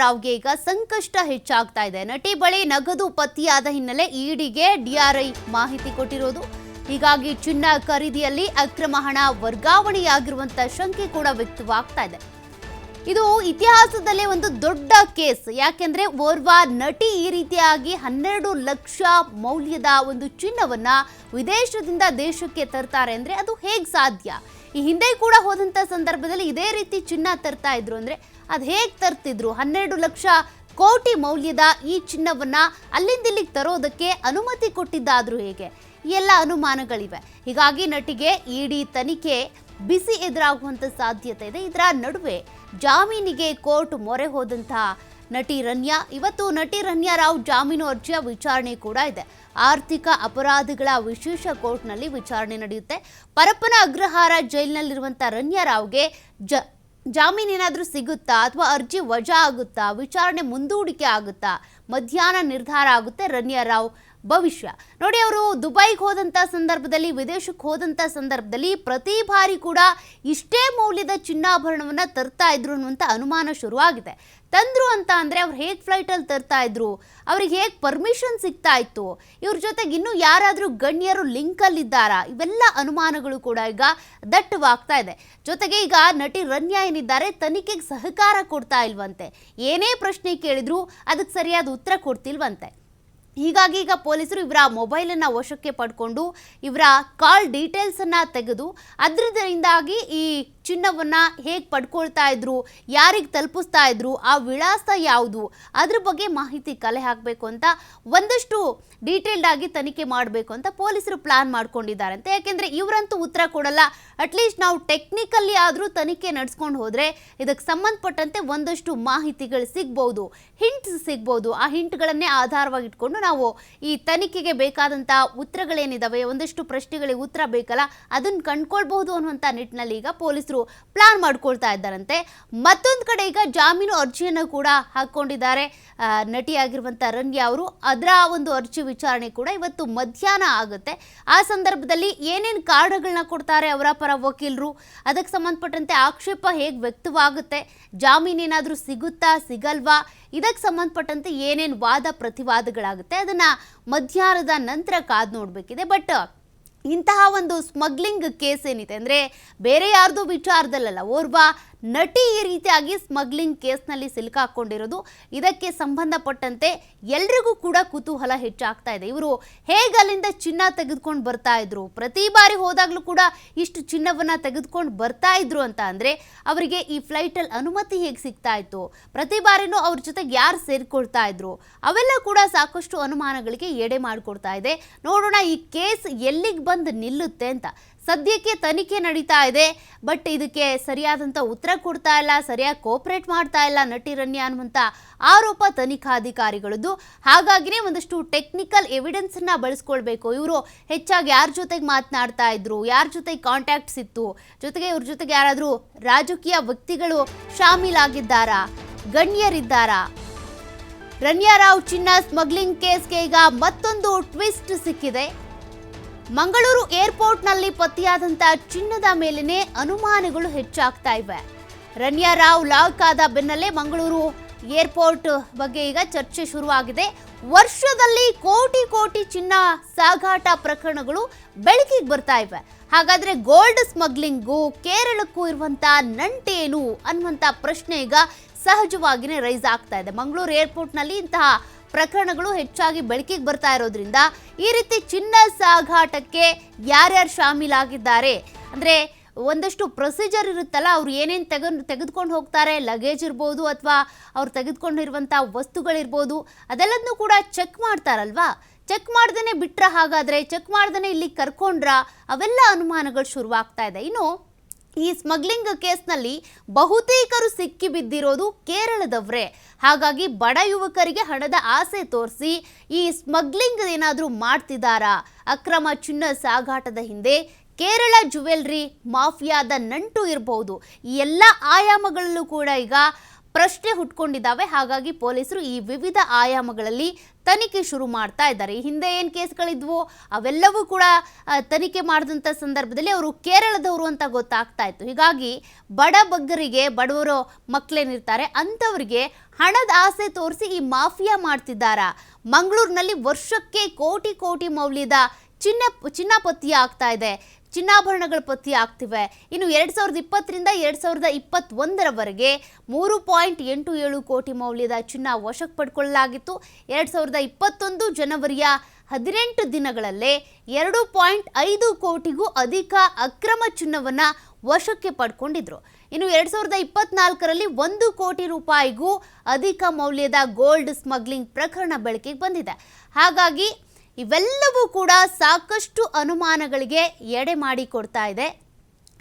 ರಾವ್ಗೆ ಈಗ ಸಂಕಷ್ಟ ಹೆಚ್ಚಾಗ್ತಾ ಇದೆ. ನಟಿ ಬಳಿ ನಗದು ಪತ್ತೆಯಾದ ಹಿನ್ನೆಲೆ ಇಡಿಗೆ ಡಿಆರ್ಐ ಮಾಹಿತಿ ಕೊಟ್ಟಿರೋದು ಹೀಗಾಗಿ ಚಿನ್ನ ಖರೀದಿಯಲ್ಲಿ ಅಕ್ರಮ ಹಣ ವರ್ಗಾವಣೆಯಾಗಿರುವಂತ ಶಂಕೆ ಕೂಡ ವ್ಯಕ್ತವಾಗ್ತಾ ಇದೆ. ಇದು ಇತಿಹಾಸದಲ್ಲೇ ಒಂದು ದೊಡ್ಡ ಕೇಸ್. ಯಾಕೆಂದ್ರೆ ಓರ್ವ ನಟಿ ಈ ರೀತಿಯಾಗಿ ಹನ್ನೆರಡು ಲಕ್ಷ ಮೌಲ್ಯದ ಒಂದು ಚಿನ್ನವನ್ನ ವಿದೇಶದಿಂದ ದೇಶಕ್ಕೆ ತರ್ತಾರೆ ಅಂದ್ರೆ ಅದು ಹೇಗೆ ಸಾಧ್ಯ? ಈ ಹಿಂದೆ ಕೂಡ ಹೋದಂತ ಸಂದರ್ಭದಲ್ಲಿ ಇದೇ ರೀತಿ ಚಿನ್ನ ತರ್ತಾ ಇದ್ರು ಅಂದ್ರೆ ಅದು ಹೇಗೆ ತರ್ತಿದ್ರು? ಹನ್ನೆರಡು ಲಕ್ಷ ಕೋಟಿ ಮೌಲ್ಯದ ಈ ಚಿನ್ನವನ್ನು ಅಲ್ಲಿಂದ ಇಲ್ಲಿಗೆ ತರೋದಕ್ಕೆ ಅನುಮತಿ ಕೊಟ್ಟಿದ್ದಾದರೂ ಹೇಗೆ? ಈ ಎಲ್ಲ ಅನುಮಾನಗಳಿವೆ. ಹೀಗಾಗಿ ನಟಿಗೆ ಇಡಿ ತನಿಖೆ ಬಿಸಿ ಎದುರಾಗುವಂಥ ಸಾಧ್ಯತೆ ಇದೆ. ಇದರ ನಡುವೆ ಜಾಮೀನಿಗೆ ಕೋರ್ಟ್ ಮೊರೆ ಹೋದಂತಹ ನಟಿ ರನ್ಯಾ, ಇವತ್ತು ನಟಿ ರನ್ಯಾ ರಾವ್ ಜಾಮೀನು ಅರ್ಜಿಯ ವಿಚಾರಣೆ ಕೂಡ ಇದೆ. ಆರ್ಥಿಕ ಅಪರಾಧಗಳ ವಿಶೇಷ ಕೋರ್ಟ್ನಲ್ಲಿ ವಿಚಾರಣೆ ನಡೆಯುತ್ತೆ. ಪರಪ್ಪನ ಅಗ್ರಹಾರ ಜೈಲಿನಲ್ಲಿರುವಂಥ ರನ್ಯಾ ರಾವ್ಗೆ ಜ ಜಾಮೀನೇನಾದರೂ ಸಿಗುತ್ತಾ ಅಥವಾ ಅರ್ಜಿ ವಜಾ ಆಗುತ್ತಾ? ವಿಚಾರಣೆ ಮುಂದೂಡಿಕೆ ಆಗುತ್ತಾ? ಮಧ್ಯಾಹ್ನ ನಿರ್ಧಾರ ಆಗುತ್ತೆ. ರನ್ಯಾ ರಾವ್ ಭವಿಷ್ಯ. ನೋಡಿ ಅವರು, ದುಬೈಗೆ ಹೋದಂಥ ಸಂದರ್ಭದಲ್ಲಿ, ವಿದೇಶಕ್ಕೆ ಹೋದಂಥ ಸಂದರ್ಭದಲ್ಲಿ ಪ್ರತಿ ಬಾರಿ ಕೂಡ ಇಷ್ಟೇ ಮೌಲ್ಯದ ಚಿನ್ನಾಭರಣವನ್ನು ತರ್ತಾ ಇದ್ರು ಅನ್ನುವಂಥ ಅನುಮಾನ ಶುರುವಾಗಿದೆ. ತಂದರು ಅಂತ ಅಂದರೆ ಅವ್ರು ಹೇಗೆ ಫ್ಲೈಟಲ್ಲಿ ತರ್ತಾ ಇದ್ರು, ಅವ್ರಿಗೆ ಹೇಗೆ ಪರ್ಮಿಷನ್ ಸಿಗ್ತಾ ಇತ್ತು, ಇವ್ರ ಜೊತೆಗೆ ಇನ್ನೂ ಯಾರಾದರೂ ಗಣ್ಯರು ಲಿಂಕಲ್ಲಿದ್ದಾರಾ ಇವೆಲ್ಲ ಅನುಮಾನಗಳು ಕೂಡ ಈಗ ದಟ್ಟವಾಗ್ತಾ ಇದೆ. ಜೊತೆಗೆ ಈಗ ನಟಿ ರನ್ಯಾ ಏನಿದ್ದಾರೆ, ತನಿಖೆಗೆ ಸಹಕಾರ ಕೊಡ್ತಾ ಇಲ್ವಂತೆ. ಏನೇ ಪ್ರಶ್ನೆ ಕೇಳಿದ್ರು ಅದಕ್ಕೆ ಸರಿಯಾದ ಉತ್ತರ ಕೊಡ್ತಿಲ್ವಂತೆ. ಹೀಗಾಗಿ ಈಗ ಪೊಲೀಸರು ಇವರ ಮೊಬೈಲನ್ನು ವಶಕ್ಕೆ ಪಡ್ಕೊಂಡು ಇವರ ಕಾಲ್ ಡೀಟೇಲ್ಸನ್ನು ತೆಗೆದು ಅದರಿಂದಾಗಿ ಈ ಚಿನ್ನವನ್ನು ಹೇಗೆ ಪಡ್ಕೊಳ್ತಾ ಇದ್ರು, ಯಾರಿಗೆ ತಲುಪಿಸ್ತಾ ಇದ್ರು, ಆ ವಿಳಾಸ ಯಾವುದು? ಅದ್ರ ಬಗ್ಗೆ ಮಾಹಿತಿ ಕಲೆ ಹಾಕಬೇಕು ಅಂತ ಒಂದಷ್ಟು ಡೀಟೇಲ್ಡ್ ಆಗಿ ತನಿಖೆ ಮಾಡಬೇಕು ಅಂತ ಪೊಲೀಸರು ಪ್ಲಾನ್ ಮಾಡ್ಕೊಂಡಿದ್ದಾರಂತೆ ಯಾಕೆಂದರೆ ಇವರಂತೂ ಉತ್ತರ ಕೊಡಲ್ಲ. ಅಟ್ಲೀಸ್ಟ್ ನಾವು ಟೆಕ್ನಿಕಲ್ಲಿ ಆದರೂ ತನಿಖೆ ನಡೆಸ್ಕೊಂಡು ಹೋದರೆ ಇದಕ್ಕೆ ಸಂಬಂಧಪಟ್ಟಂತೆ ಒಂದಷ್ಟು ಮಾಹಿತಿಗಳು ಸಿಗ್ಬೋದು ಹಿಂಟ್ಸ್ ಸಿಗ್ಬೋದು. ಆ ಹಿಂಟ್ಗಳನ್ನೇ ಆಧಾರವಾಗಿ ಇಟ್ಕೊಂಡು ನಾವು ಈ ತನಿಖೆಗೆ ಬೇಕಾದಂಥ ಉತ್ತರಗಳೇನಿದಾವೆ, ಒಂದಷ್ಟು ಪ್ರಶ್ನೆಗಳಿಗೆ ಉತ್ತರ ಬೇಕಲ್ಲ ಅದನ್ನು ಕಂಡ್ಕೊಳ್ಬಹುದು ಅನ್ನುವಂಥ ನಿಟ್ಟಿನಲ್ಲಿ ಈಗ ಪೊಲೀಸರು ಪ್ಲಾನ್ ಮಾಡ್ಕೊಳ್ತಾ ಇದ್ದಾರಂತೆ. ಮತ್ತೊಂದು ಕಡೆ ಈಗ ಜಾಮೀನು ಅರ್ಜಿಯನ್ನು ಕೂಡ ಹಾಕ್ಕೊಂಡಿದ್ದಾರೆ. ನಟಿಯಾಗಿರುವಂಥ ರನ್ಯಾ ಅವರು. ಅದರ ಒಂದು ಅರ್ಜಿ ವಿಚಾರಣೆ ಕೂಡ ಇವತ್ತು ಮಧ್ಯಾಹ್ನ ಆಗುತ್ತೆ. ಆ ಸಂದರ್ಭದಲ್ಲಿ ಏನೇನು ಕಾರಣಗಳನ್ನ ಕೊಡ್ತಾರೆ ಅವರ ಪರ ವಕೀಲರು? ಅದಕ್ಕೆ ಸಂಬಂಧಪಟ್ಟಂತೆ ಆಕ್ಷೇಪ ಹೇಗೆ ವ್ಯಕ್ತವಾಗುತ್ತೆ? ಜಾಮೀನೇನಾದರೂ ಸಿಗುತ್ತಾ, ಸಿಗಲ್ವಾ? ಇದಕ್ಕೆ ಸಂಬಂಧಪಟ್ಟಂತೆ ಏನೇನು ವಾದ ಪ್ರತಿವಾದಗಳಾಗುತ್ತೆ? ಅದನ್ನು ಮಧ್ಯಾಹ್ನದ ನಂತರ ಕಾದು ನೋಡಬೇಕಿದೆ. ಬಟ್ ಇಂತಹ ಒಂದು ಸ್ಮಗ್ಲಿಂಗ್ ಕೇಸ್ ಏನಿದೆ ಅಂದರೆ ಬೇರೆ ಯಾರ್ದು ವಿಚಾರದಲ್ಲಲ್ಲ ಓರ್ವ ನಟಿ ಈ ರೀತಿಯಾಗಿ ಸ್ಮಗ್ಲಿಂಗ್ ಕೇಸ್ನಲ್ಲಿ ಸಿಲುಕಾಕೊಂಡಿರೋದು ಇದಕ್ಕೆ ಸಂಬಂಧಪಟ್ಟಂತೆ ಎಲ್ರಿಗೂ ಕೂಡ ಕುತೂಹಲ ಹೆಚ್ಚಾಗ್ತಾ ಇದೆ. ಇವರು ಹೇಗೆ ಅಲ್ಲಿಂದ ಚಿನ್ನ ತೆಗೆದುಕೊಂಡು ಬರ್ತಾ ಇದ್ರು? ಪ್ರತಿ ಬಾರಿ ಹೋದಾಗಲೂ ಕೂಡ ಇಷ್ಟು ಚಿನ್ನವನ್ನ ತೆಗೆದುಕೊಂಡು ಬರ್ತಾ ಇದ್ರು ಅಂತ ಅಂದರೆ ಅವರಿಗೆ ಈ ಫ್ಲೈಟಲ್ಲಿ ಅನುಮತಿ ಹೇಗೆ ಸಿಗ್ತಾ ಇತ್ತು? ಪ್ರತಿ ಬಾರಿನೂ ಅವ್ರ ಜೊತೆಗೆ ಯಾರು ಸೇರಿಕೊಳ್ತಾ ಇದ್ರು? ಅವೆಲ್ಲ ಕೂಡ ಸಾಕಷ್ಟು ಅನುಮಾನಗಳಿಗೆ ಎಡೆ ಮಾಡಿಕೊಡ್ತಾ ಇದೆ. ನೋಡೋಣ ಈ ಕೇಸ್ ಎಲ್ಲಿಗೆ ಬಂದು ನಿಲ್ಲುತ್ತೆ ಅಂತ. ಸದ್ಯಕ್ಕೆ ತನಿಖೆ ನಡೀತಾ ಇದೆ, ಬಟ್ ಇದಕ್ಕೆ ಸರಿಯಾದಂಥ ಉತ್ತರ ಕೊಡ್ತಾ ಇಲ್ಲ, ಸರಿಯಾಗಿ ಕೋಪರೇಟ್ ಮಾಡ್ತಾ ಇಲ್ಲ ನಟಿ ರನ್ಯಾ ಅನ್ನುವಂಥ ಆರೋಪ ತನಿಖಾಧಿಕಾರಿಗಳದ್ದು. ಹಾಗಾಗಿನೇ ಒಂದಷ್ಟು ಟೆಕ್ನಿಕಲ್ ಎವಿಡೆನ್ಸನ್ನ ಬಳಸ್ಕೊಳ್ಬೇಕು. ಇವರು ಹೆಚ್ಚಾಗಿ ಯಾರ ಜೊತೆಗೆ ಮಾತನಾಡ್ತಾ ಇದ್ರು, ಯಾರ ಜೊತೆಗೆ ಕಾಂಟ್ಯಾಕ್ಟ್ಸ್ ಇತ್ತು ಜೊತೆಗೆ ಇವ್ರ ಜೊತೆಗೆ ಯಾರಾದರೂ ರಾಜಕೀಯ ವ್ಯಕ್ತಿಗಳು ಶಾಮೀಲಾಗಿದ್ದಾರಾ, ಗಣ್ಯರಿದ್ದಾರಾ? ರನ್ಯಾ ರಾವ್ ಚಿನ್ನ ಸ್ಮಗ್ಲಿಂಗ್ ಕೇಸ್ಗೆ ಈಗ ಮತ್ತೊಂದು ಟ್ವಿಸ್ಟ್ ಸಿಕ್ಕಿದೆ. ಮಂಗಳೂರು ಏರ್ಪೋರ್ಟ್ನಲ್ಲಿ ಪತ್ತೆಯಾದಂಥ ಚಿನ್ನದ ಮೇಲಿನೇ ಅನುಮಾನಗಳು ಹೆಚ್ಚಾಗ್ತಾ ಇವೆ. ರನ್ಯಾ ರಾವ್ ಲಾಕ್ ಆದ ಬೆನ್ನಲ್ಲೇ ಮಂಗಳೂರು ಏರ್ಪೋರ್ಟ್ ಬಗ್ಗೆ ಈಗ ಚರ್ಚೆ ಶುರುವಾಗಿದೆ. ವರ್ಷದಲ್ಲಿ ಕೋಟಿ ಕೋಟಿ ಚಿನ್ನ ಸಾಗಾಟ ಪ್ರಕರಣಗಳು ಬೆಳಕಿಗೆ ಬರ್ತಾ ಇವೆ. ಹಾಗಾದ್ರೆ ಗೋಲ್ಡ್ ಸ್ಮಗ್ಲಿಂಗು ಕೇರಳಕ್ಕೂ ಇರುವಂತ ನಂಟೇನು ಅನ್ನುವಂಥ ಪ್ರಶ್ನೆ ಈಗ ಸಹಜವಾಗಿಯೇ ರೈಸ್ ಆಗ್ತಾ ಇದೆ. ಮಂಗಳೂರು ಏರ್ಪೋರ್ಟ್ನಲ್ಲಿ ಇಂತಹ ಪ್ರಕರಣಗಳು ಹೆಚ್ಚಾಗಿ ಬೆಳಕಿಗೆ ಬರ್ತಾ ಇರೋದ್ರಿಂದ ಈ ರೀತಿ ಚಿನ್ನ ಸಾಗಾಟಕ್ಕೆ ಯಾರ್ಯಾರು ಶಾಮೀಲಾಗಿದ್ದಾರೆ? ಅಂದರೆ ಒಂದಷ್ಟು ಪ್ರೊಸೀಜರ್ ಇರುತ್ತಲ್ಲ, ಅವ್ರು ಏನೇನು ತೆಗೆದು ತೆಗೆದುಕೊಂಡು ಹೋಗ್ತಾರೆ? ಲಗೇಜ್ ಇರ್ಬೋದು ಅಥವಾ ಅವ್ರು ತೆಗೆದುಕೊಂಡಿರುವಂಥ ವಸ್ತುಗಳಿರ್ಬೋದು, ಅದೆಲ್ಲದನ್ನೂ ಕೂಡ ಚೆಕ್ ಮಾಡ್ತಾರಲ್ವಾ? ಚೆಕ್ ಮಾಡ್ದೇ ಬಿಟ್ರ ಹಾಗಾದರೆ ಚೆಕ್ ಮಾಡ್ದೇ ಇಲ್ಲಿ ಕರ್ಕೊಂಡ್ರ, ಅವೆಲ್ಲ ಅನುಮಾನಗಳು ಶುರುವಾಗ್ತಾ ಇದೆ. ಇನ್ನು ಈ ಸ್ಮಗ್ಲಿಂಗ್ ಕೇಸ್ನಲ್ಲಿ ಬಹುತೇಕರು ಸಿಕ್ಕಿ ಬಿದ್ದಿರೋದು ಕೇರಳದವರೇ. ಹಾಗಾಗಿ ಬಡ ಯುವಕರಿಗೆ ಹಣದ ಆಸೆ ತೋರಿಸಿ ಈ ಸ್ಮಗ್ಲಿಂಗ್ ಏನಾದರೂ ಮಾಡ್ತಿದ್ದಾರಾ ಅಕ್ರಮ ಚಿನ್ನ ಸಾಗಾಟದ ಹಿಂದೆ ಕೇರಳ ಜುವೆಲ್ರಿ, ಮಾಫಿಯಾದ ನಂಟು ಇರಬಹುದು ಈ ಎಲ್ಲ ಆಯಾಮಗಳಲ್ಲೂ ಕೂಡ ಈಗ ಪ್ರಶ್ನೆ ಹುಟ್ಕೊಂಡಿದ್ದಾವೆ. ಹಾಗಾಗಿ ಪೊಲೀಸರು ಈ ವಿವಿಧ ಆಯಾಮಗಳಲ್ಲಿ ತನಿಖೆ ಶುರು ಮಾಡ್ತಾ ಇದ್ದಾರೆ. ಹಿಂದೆ ಏನು ಕೇಸ್ಗಳಿದ್ವು? ಅವೆಲ್ಲವೂ ಕೂಡ ತನಿಖೆ ಮಾಡಿದಂಥ ಸಂದರ್ಭದಲ್ಲಿ ಅವರು ಕೇರಳದವರು ಅಂತ ಗೊತ್ತಾಗ್ತಾ ಇತ್ತು. ಹೀಗಾಗಿ ಬಡ ಬಗ್ಗರಿಗೆ, ಬಡವರು ಮಕ್ಕಳೇನಿರ್ತಾರೆ, ಅಂಥವ್ರಿಗೆ ಹಣದ ಆಸೆ ತೋರಿಸಿ ಈ ಮಾಫಿಯಾ ಮಾಡ್ತಿದ್ದಾರಾ? ಮಂಗಳೂರಿನಲ್ಲಿ ವರ್ಷಕ್ಕೆ ಕೋಟಿ ಕೋಟಿ ಮೌಲ್ಯದ ಚಿನ್ನ ಚಿನ್ನ ಪತ್ತಿ ಆಗ್ತಾ ಇದೆ. ಚಿನ್ನಾಭರಣಗಳು ಪತ್ತಿ ಆಗ್ತಿವೆ. ಇನ್ನು ಎರಡು ಸಾವಿರದ ಇಪ್ಪತ್ತರಿಂದ ಎರಡು ಸಾವಿರದ ಇಪ್ಪತ್ತೊಂದರವರೆಗೆ ಮೂರು ಪಾಯಿಂಟ್ ಎಂಟು ಏಳು ಕೋಟಿ ಮೌಲ್ಯದ ಚಿನ್ನ ವಶಕ್ಕೆ ಪಡ್ಕೊಳ್ಳಲಾಗಿತ್ತು. ಎರಡು ಸಾವಿರದ ಇಪ್ಪತ್ತೊಂದು ಜನವರಿಯ ಹದಿನೆಂಟು ದಿನಗಳಲ್ಲೇ ಎರಡು ಪಾಯಿಂಟ್ ಐದು ಕೋಟಿಗೂ ಅಧಿಕ ಅಕ್ರಮ ಚಿನ್ನವನ್ನು ವಶಕ್ಕೆ ಪಡ್ಕೊಂಡಿದ್ರು. ಇನ್ನು ಎರಡು ಸಾವಿರದ ಇಪ್ಪತ್ನಾಲ್ಕರಲ್ಲಿ ಒಂದು ಕೋಟಿ ರೂಪಾಯಿಗೂ ಅಧಿಕ ಮೌಲ್ಯದ ಗೋಲ್ಡ್ ಸ್ಮಗ್ಲಿಂಗ್ ಪ್ರಕರಣ ಬೆಳಕಿಗೆ ಬಂದಿದೆ. ಹಾಗಾಗಿ ಇವೆಲ್ಲವೂ ಕೂಡ ಸಾಕಷ್ಟು ಅನುಮಾನಗಳಿಗೆ ಎಡೆ ಮಾಡಿ ಕೊಡ್ತಾ ಇದೆ.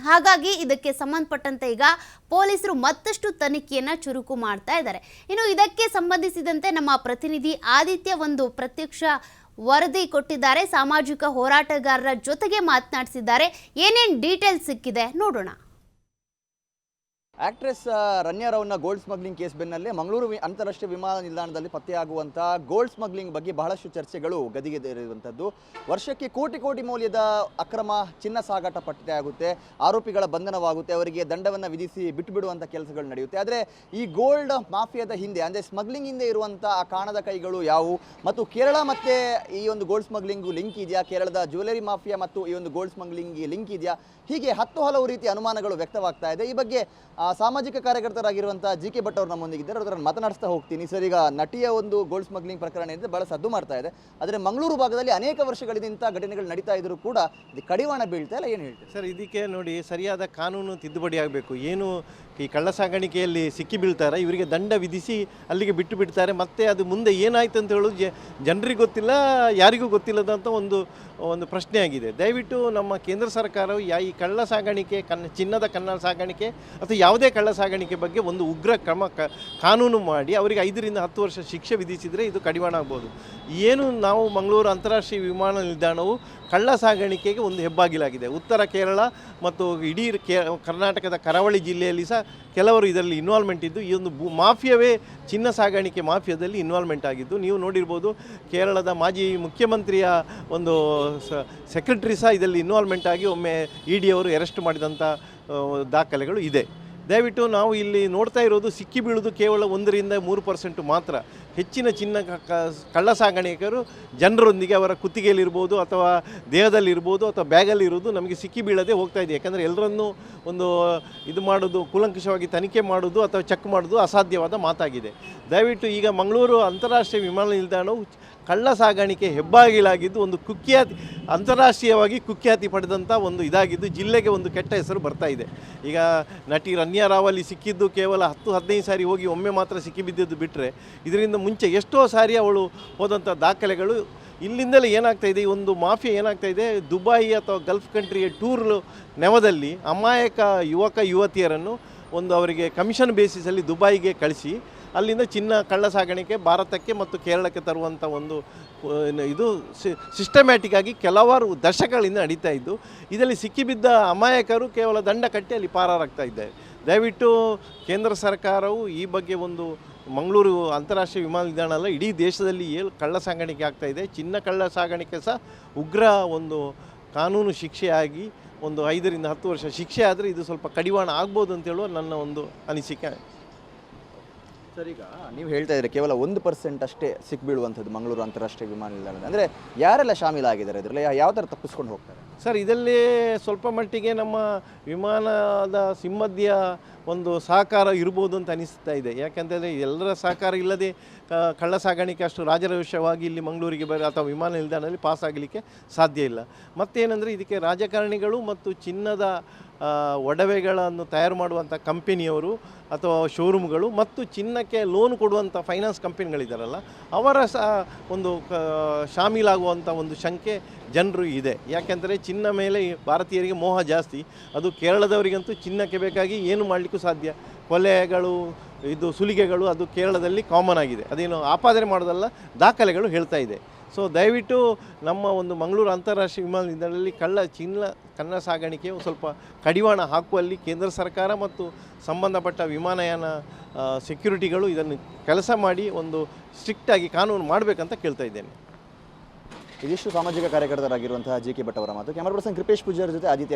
ಹಾಗಾಗಿ ಇದಕ್ಕೆ ಸಂಬಂಧಪಟ್ಟಂತೆ ಈಗ ಪೊಲೀಸರು ಮತ್ತಷ್ಟು ತನಿಖೆಯನ್ನು ಚುರುಕು ಮಾಡ್ತಾ ಇದ್ದಾರೆ. ಇನ್ನು ಇದಕ್ಕೆ ಸಂಬಂಧಿಸಿದಂತೆ ನಮ್ಮ ಪ್ರತಿನಿಧಿ ಆದಿತ್ಯ ಒಂದು ಪ್ರತ್ಯಕ್ಷ ವರದಿ ಕೊಟ್ಟಿದ್ದಾರೆ. ಸಾಮಾಜಿಕ ಹೋರಾಟಗಾರರ ಜೊತೆಗೆ ಮಾತನಾಡಿಸಿದ್ದಾರೆ. ಏನೇನು ಡೀಟೇಲ್ಸ್ ಸಿಕ್ಕಿದೆ ನೋಡೋಣ. ಆಕ್ಟ್ರೆಸ್ ರಾವ್ನ ಗೋಲ್ಡ್ ಸ್ಮಗ್ಲಿಂಗ್ ಕೇಸ್ ಬೆನ್ನಲ್ಲೇ ಮಂಗಳೂರು ಅಂತಾರಾಷ್ಟ್ರೀಯ ವಿಮಾನ ನಿಲ್ದಾಣದಲ್ಲಿ ಪತ್ತೆಯಾಗುವಂಥ ಗೋಲ್ಡ್ ಸ್ಮಗ್ಲಿಂಗ್ ಬಗ್ಗೆ ಬಹಳಷ್ಟು ಚರ್ಚೆಗಳು ಗದಿಗೆದಿರುವಂಥದ್ದು ವರ್ಷಕ್ಕೆ ಕೋಟಿ ಕೋಟಿ ಮೌಲ್ಯದ ಅಕ್ರಮ ಚಿನ್ನ ಸಾಗಾಟ ಪತ್ತೆಯಾಗುತ್ತೆ ಆರೋಪಿಗಳ ಬಂಧನವಾಗುತ್ತೆ. ಅವರಿಗೆ ದಂಡವನ್ನು ವಿಧಿಸಿ ಬಿಟ್ಟುಬಿಡುವಂಥ ಕೆಲಸಗಳು ನಡೆಯುತ್ತೆ. ಆದರೆ ಈ ಗೋಲ್ಡ್ ಮಾಫಿಯಾದ ಹಿಂದೆ, ಅಂದರೆ ಸ್ಮಗ್ಲಿಂಗ್ ಹಿಂದೆ ಇರುವಂಥ ಆ ಕಾಣದ ಕೈಗಳು ಯಾವುವು? ಮತ್ತು ಕೇರಳ ಮತ್ತು ಈ ಒಂದು ಗೋಲ್ಡ್ ಸ್ಮಗ್ಲಿಂಗು ಲಿಂಕ್ ಇದೆಯಾ? ಕೇರಳದ ಜ್ಯುವೆಲರಿ ಮಾಫಿಯಾ ಮತ್ತು ಈ ಒಂದು ಗೋಲ್ಡ್ ಸ್ಮಗ್ಲಿಂಗ್ಗೆ ಲಿಂಕ್ ಇದೆಯಾ? ಹೀಗೆ ಹತ್ತು ಹಲವು ರೀತಿಯ ಅನುಮಾನಗಳು ವ್ಯಕ್ತವಾಗ್ತಾ ಇದೆ. ಈ ಬಗ್ಗೆ ಸಾಮಾಜಿಕ ಕಾರ್ಯಕರ್ತರಾಗಿರುವಂಥ ಜಿ ಕೆ ಭಟ್ ಅವ್ರ ನಮ್ಮೊಂದಿಗಿದ್ದಾರೆ ಹತ್ರ ಮಾತನಾಡಿಸ್ತಾ ಹೋಗ್ತೀನಿ. ಸರ್, ಈಗ ನಟಿಯ ಒಂದು ಗೋಲ್ಡ್ ಸ್ಮಗ್ಲಿಂಗ್ ಪ್ರಕರಣ ಏನಿದೆ ಬಹಳ ಸದ್ದು ಮಾಡ್ತಾ ಇದೆ. ಆದರೆ ಮಂಗಳೂರು ಭಾಗದಲ್ಲಿ ಅನೇಕ ವರ್ಷಗಳಿಂದ ಘಟನೆಗಳು ನಡೀತಾ ಇದ್ದರೂ ಕೂಡ ಕಡಿವಾಣ ಬೀಳ್ತಾ ಇಲ್ಲ. ಏನು ಹೇಳ್ತೀರಿ? ಸರ್, ಇದಕ್ಕೆ ನೋಡಿ ಸರಿಯಾದ ಕಾನೂನು ತಿದ್ದುಪಡಿ ಆಗಬೇಕು. ಏನು ಈ ಕಳ್ಳ ಸಾಗಾಣಿಕೆಯಲ್ಲಿ ಸಿಕ್ಕಿ ಬೀಳ್ತಾರೆ, ಇವರಿಗೆ ದಂಡ ವಿಧಿಸಿ ಅಲ್ಲಿಗೆ ಬಿಟ್ಟು ಬಿಡ್ತಾರೆ, ಮತ್ತೆ ಅದು ಮುಂದೆ ಏನಾಯ್ತು ಅಂತ ಹೇಳೋದು ಜನರಿಗೆ ಗೊತ್ತಿಲ್ಲ, ಯಾರಿಗೂ ಗೊತ್ತಿಲ್ಲದಂಥ ಒಂದು ಒಂದು ಪ್ರಶ್ನೆ ಆಗಿದೆ. ದಯವಿಟ್ಟು ನಮ್ಮ ಕೇಂದ್ರ ಸರ್ಕಾರವು ಯಾ, ಈ ಕಳ್ಳ ಸಾಗಾಣಿಕೆ ಕನ್ನ ಚಿನ್ನದ ಕನ್ನ ಸಾಗಾಣಿಕೆ ಅಥವಾ ಯಾವುದೇ ಕಳ್ಳ ಸಾಗಾಣಿಕೆ ಬಗ್ಗೆ ಒಂದು ಉಗ್ರ ಕ್ರಮ ಕಾನೂನು ಮಾಡಿ ಅವರಿಗೆ ಐದರಿಂದ ಹತ್ತು ವರ್ಷ ಶಿಕ್ಷೆ ವಿಧಿಸಿದರೆ ಇದು ಕಡಿವಾಣ ಆಗ್ಬೋದು. ಏನು ನಾವು ಮಂಗಳೂರು ಅಂತಾರಾಷ್ಟ್ರೀಯ ವಿಮಾನ ನಿಲ್ದಾಣವು ಕಳ್ಳ ಸಾಗಾಣಿಕೆಗೆ ಒಂದು ಹೆಬ್ಬಾಗಿಲಾಗಿದೆ. ಉತ್ತರ ಕೇರಳ ಮತ್ತು ಇಡೀ ಕೇ, ಕರ್ನಾಟಕದ ಕರಾವಳಿ ಜಿಲ್ಲೆಯಲ್ಲಿ ಸಹ ಕೆಲವರು ಇದರಲ್ಲಿ ಇನ್ವಾಲ್ವ್ಮೆಂಟ್ ಇದ್ದು, ಈ ಒಂದು ಭೂ, ಮಾಫಿಯಾವೇ ಚಿನ್ನ ಸಾಗಾಣಿಕೆ ಮಾಫಿಯಾದಲ್ಲಿ ಇನ್ವಾಲ್ವ್ಮೆಂಟ್ ಆಗಿದ್ದು, ನೀವು ನೋಡಿರ್ಬೋದು ಕೇರಳದ ಮಾಜಿ ಮುಖ್ಯಮಂತ್ರಿಯ ಒಂದು ಸೆಕ್ರೆಟರಿ ಸಹ ಇದರಲ್ಲಿ ಇನ್ವಾಲ್ವ್ಮೆಂಟ್ ಆಗಿ ಒಮ್ಮೆ ಇ ಡಿ ಅವರು ಅರೆಸ್ಟ್ ಮಾಡಿದಂಥ ದಾಖಲೆಗಳು ಇದೆ. ದಯವಿಟ್ಟು ನಾವು ಇಲ್ಲಿ ನೋಡ್ತಾ ಇರೋದು ಸಿಕ್ಕಿ ಬೀಳೋದು ಕೇವಲ ಒಂದರಿಂದ ಮೂರು ಪರ್ಸೆಂಟು ಮಾತ್ರ. ಹೆಚ್ಚಿನ ಚಿನ್ನ ಕಳ್ಳ ಸಾಗಾಣಿಕರು ಜನರೊಂದಿಗೆ ಅವರ ಕುತ್ತಿಗೆಯಲ್ಲಿರ್ಬೋದು ಅಥವಾ ದೇಹದಲ್ಲಿರ್ಬೋದು ಅಥವಾ ಬ್ಯಾಗಲ್ಲಿ ಇರೋದು ನಮಗೆ ಸಿಕ್ಕಿ ಬೀಳದೆ ಹೋಗ್ತಾ ಇದೆ. ಯಾಕಂದರೆ ಎಲ್ಲರನ್ನೂ ಒಂದು ಇದು ಮಾಡೋದು, ಕೂಲಂಕುಷವಾಗಿ ತನಿಖೆ ಮಾಡೋದು ಅಥವಾ ಚೆಕ್ ಮಾಡೋದು ಅಸಾಧ್ಯವಾದ ಮಾತಾಗಿದೆ. ದಯವಿಟ್ಟು ಈಗ ಮಂಗಳೂರು ಅಂತಾರಾಷ್ಟ್ರೀಯ ವಿಮಾನ ನಿಲ್ದಾಣವು ಕಳ್ಳ ಸಾಗಾಣಿಕೆ ಹೆಬ್ಬಾಗಿಲಾಗಿದ್ದು ಒಂದು ಕುಖ್ಯಾತಿ, ಅಂತಾರಾಷ್ಟ್ರೀಯವಾಗಿ ಕುಖ್ಯಾತಿ ಪಡೆದಂಥ ಒಂದು ಇದಾಗಿದ್ದು ಜಿಲ್ಲೆಗೆ ಒಂದು ಕೆಟ್ಟ ಹೆಸರು ಬರ್ತಾ ಇದೆ. ಈಗ ನಟಿ ರನ್ಯಾ ರಾವ್ ಅಲ್ಲಿ ಸಿಕ್ಕಿದ್ದು ಕೇವಲ ಹತ್ತು, ಹದಿನೈದು ಸಾರಿ ಹೋಗಿ ಒಮ್ಮೆ ಮಾತ್ರ ಸಿಕ್ಕಿಬಿದ್ದಿದ್ದು ಬಿಟ್ಟರೆ ಇದರಿಂದ ಮುಂಚೆ ಎಷ್ಟೋ ಸಾರಿ ಅವಳು ಹೋದಂಥ ದಾಖಲೆಗಳು ಇಲ್ಲಿಂದಲೇ ಏನಾಗ್ತಾ ಇದೆ ಒಂದು ಮಾಫಿಯಾ ಏನಾಗ್ತಾ ಇದೆ ದುಬೈ ಅಥವಾ ಗಲ್ಫ್ ಕಂಟ್ರಿಯ ಟೂರ್ ನೆವದಲ್ಲಿ ಅಮಾಯಕ ಯುವಕ, ಯುವತಿಯರನ್ನು ಒಂದು ಅವರಿಗೆ ಕಮಿಷನ್ ಬೇಸಿಸಲ್ಲಿ ದುಬೈಗೆ ಕಳಿಸಿ ಅಲ್ಲಿಂದ ಚಿನ್ನ ಕಳ್ಳ ಸಾಗಾಣಿಕೆ ಭಾರತಕ್ಕೆ ಮತ್ತು ಕೇರಳಕ್ಕೆ ತರುವಂಥ ಒಂದು ಇದು ಸಿಸ್ಟಮ್ಯಾಟಿಕ್ ಆಗಿ ಕೆಲವಾರು ದಶಕಗಳಿಂದ ನಡೀತಾ ಇದ್ದು, ಇದರಲ್ಲಿ ಸಿಕ್ಕಿಬಿದ್ದ ಅಮಾಯಕರು ಕೇವಲ ದಂಡ ಕಟ್ಟಿ ಅಲ್ಲಿ ಪಾರಾಗ್ತಾ ಇದ್ದಾರೆ. ದಯವಿಟ್ಟು ಕೇಂದ್ರ ಸರ್ಕಾರವು ಈ ಬಗ್ಗೆ ಒಂದು ಮಂಗಳೂರು ಅಂತಾರಾಷ್ಟ್ರೀಯ ವಿಮಾನ ನಿಲ್ದಾಣ ಅಲ್ಲ, ಇಡೀ ದೇಶದಲ್ಲಿ ಏನು ಕಳ್ಳ ಸಾಗಾಣಿಕೆ ಆಗ್ತಾ ಇದೆ. ಚಿನ್ನ ಕಳ್ಳ ಸಾಗಾಣಿಕೆ ಸಹ ಉಗ್ರ ಒಂದು ಕಾನೂನು ಶಿಕ್ಷೆಯಾಗಿ ಒಂದು ಐದರಿಂದ ಹತ್ತು ವರ್ಷ ಶಿಕ್ಷೆ ಆದರೆ ಇದು ಸ್ವಲ್ಪ ಕಡಿವಾಣ ಆಗ್ಬೋದು ಅಂತ ಹೇಳುವ ನನ್ನ ಒಂದು ಅನಿಸಿಕೆ. ಸರ್ ಈಗ ನೀವು ಹೇಳ್ತಾ ಇದ್ರೆ ಕೇವಲ ಒಂದು ಪರ್ಸೆಂಟ್ ಅಷ್ಟೇ ಸಿಕ್ಬೀಳುವಂಥದ್ದು ಮಂಗಳೂರು ಅಂತಾರಾಷ್ಟ್ರೀಯ ವಿಮಾನ ನಿಲ್ದಾಣದ ಅಂದರೆ ಯಾರೆಲ್ಲ ಶಾಮೀಲಾಗಿದ್ದಾರೆ ಇದರಲ್ಲಿ ಯಾವ ಥರ ತಪ್ಪಿಸ್ಕೊಂಡು ಹೋಗ್ತಾರೆ? ಸರ್ ಇದರಲ್ಲಿ ಸ್ವಲ್ಪ ಮಟ್ಟಿಗೆ ನಮ್ಮ ವಿಮಾನದ ಸಿಮ್ಮಧ್ಯ ಒಂದು ಸಹಕಾರ ಇರ್ಬೋದು ಅಂತ ಅನಿಸ್ತಾ ಇದೆ. ಯಾಕಂತಂದರೆ ಎಲ್ಲರ ಸಹಕಾರ ಇಲ್ಲದೆ ಕಳ್ಳ ಸಾಗಾಣಿಕೆ ಅಷ್ಟು ರಾಜರಹಸ್ಯವಾಗಿ ಇಲ್ಲಿ ಮಂಗಳೂರಿಗೆ ಬರ ಅಥವಾ ವಿಮಾನ ನಿಲ್ದಾಣದಲ್ಲಿ ಪಾಸ್ ಆಗಲಿಕ್ಕೆ ಸಾಧ್ಯ ಇಲ್ಲ. ಮತ್ತೇನೆಂದರೆ ಇದಕ್ಕೆ ರಾಜಕಾರಣಿಗಳು ಮತ್ತು ಚಿನ್ನದ ಒಡವೆಗಳನ್ನು ತಯಾರು ಮಾಡುವಂಥ ಕಂಪನಿಯವರು ಅಥವಾ ಶೋರೂಮ್ಗಳು ಮತ್ತು ಚಿನ್ನಕ್ಕೆ ಲೋನ್ ಕೊಡುವಂಥ ಫೈನಾನ್ಸ್ ಕಂಪನಿಗಳಿದ್ದಾರಲ್ಲ ಅವರ ಸಹ ಒಂದು ಶಾಮೀಲಾಗುವಂಥ ಒಂದು ಶಂಕೆ ಜನರು ಇದೆ. ಯಾಕೆಂದರೆ ಚಿನ್ನ ಮೇಲೆ ಭಾರತೀಯರಿಗೆ ಮೋಹ ಜಾಸ್ತಿ. ಅದು ಕೇರಳದವರಿಗಂತೂ ಚಿನ್ನಕ್ಕೆ ಬೇಕಾಗಿ ಏನು ಮಾಡಲಿಕ್ಕೂ ಸಾಧ್ಯ. ಕೊಲೆಗಳು, ಇದು ಸುಲಿಗೆಗಳು ಅದು ಕೇರಳದಲ್ಲಿ ಕಾಮನ್ ಆಗಿದೆ. ಅದೇನು ಆಪಾದನೆ ಮಾಡೋದಲ್ಲ, ದಾಖಲೆಗಳು ಹೇಳ್ತಾ ಇದೆ. ಸೊ ದಯವಿಟ್ಟು ನಮ್ಮ ಒಂದು ಮಂಗಳೂರು ಅಂತಾರಾಷ್ಟ್ರೀಯ ವಿಮಾನ ನಿಲ್ದಾಣದಲ್ಲಿ ಕಳ್ಳ ಚಿನ್ನ, ಕನ್ನ ಸಾಗಾಣಿಕೆ ಸ್ವಲ್ಪ ಕಡಿವಾಣ ಹಾಕುವಲ್ಲಿ ಕೇಂದ್ರ ಸರ್ಕಾರ ಮತ್ತು ಸಂಬಂಧಪಟ್ಟ ವಿಮಾನಯಾನ ಸೆಕ್ಯೂರಿಟಿಗಳು ಇದನ್ನು ಕೆಲಸ ಮಾಡಿ ಒಂದು ಸ್ಟ್ರಿಕ್ಟಾಗಿ ಕಾನೂನು ಮಾಡಬೇಕಂತ ಕೇಳ್ತಾ ಇದ್ದೇನೆ. ಇದಿಷ್ಟು ಸಾಮಾಜಿಕ ಕಾರ್ಯಕರ್ತರಾಗಿರುವಂತಹ ಜಿ ಕೆ ಭಟ್ ಅವರ ಮಾತು. ಕ್ಯಾಮರಾ ಪರ್ಸನ್ ಕೃಪೇಶ್ ಪೂಜಾರ್ ಜೊತೆ ಆದಿತ್ಯ